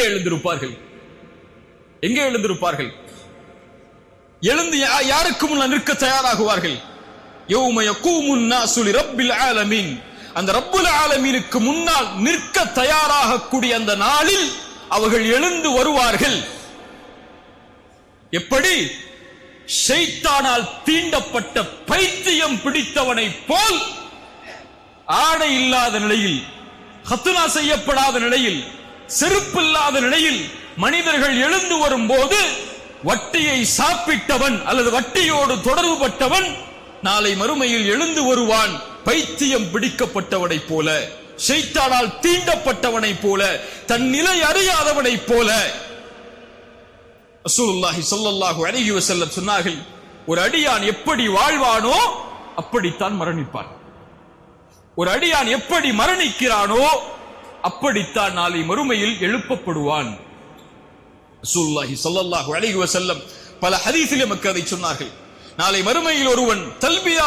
எங்கே எழுந்திருப்பார்கள்? எங்கே எழுந்திருப்பார்கள்? எழுந்து யாருக்கு முன்னால் நிற்க தயாராகுவார்கள்? யௌம யகூமுன் நாசு ஆலமீன். அந்த ரப்புல் ஆலமீனுக்கு முன்னால் நிற்க தயாராகக்கூடிய அந்த நாளில் அவர்கள் எழுந்து வருவார்கள். எப்படி? ஷைத்தானால் தீண்டப்பட்ட பைத்தியம் பிடித்தவனை போல் ஆடை இல்லாத நிலையில் ஹத்துனா செய்யப்படாத நிலையில் செருப்பில்லாத நிலையில் மனிதர்கள் எழுந்து வரும்போது வட்டியை சாப்பிட்டவன் அல்லது வட்டியோடு தொடர்பு பட்டவன் நாளை மறுமையில் எழுந்து வருவான். பைத்தியம் பிடிக்கப்பட்டவனைப் போல செய்தானால் தீண்டப்பட்டவனைப் போல தன் நிலை அறியாதவனைப் போல. அசூலுல்லாஹி சொல்லல்லாஹு அழகி செல்ல சொன்னார்கள் ஒரு அடியான் எப்படி வாழ்வானோ அப்படித்தான் மரணிப்பான். ஒரு அடியான் எப்படி மரணிக்கிறானோ அப்படித்தான் நாளை மறுமையில் எழுப்பப்படுவான். ரசூலுல்லாஹி ஸல்லல்லாஹு அலைஹி வஸல்லம் பல ஹதீஸில் நமக்கு அதை சொன்னார்கள். நாளை மறுமையில் ஒருவன் தல்பியா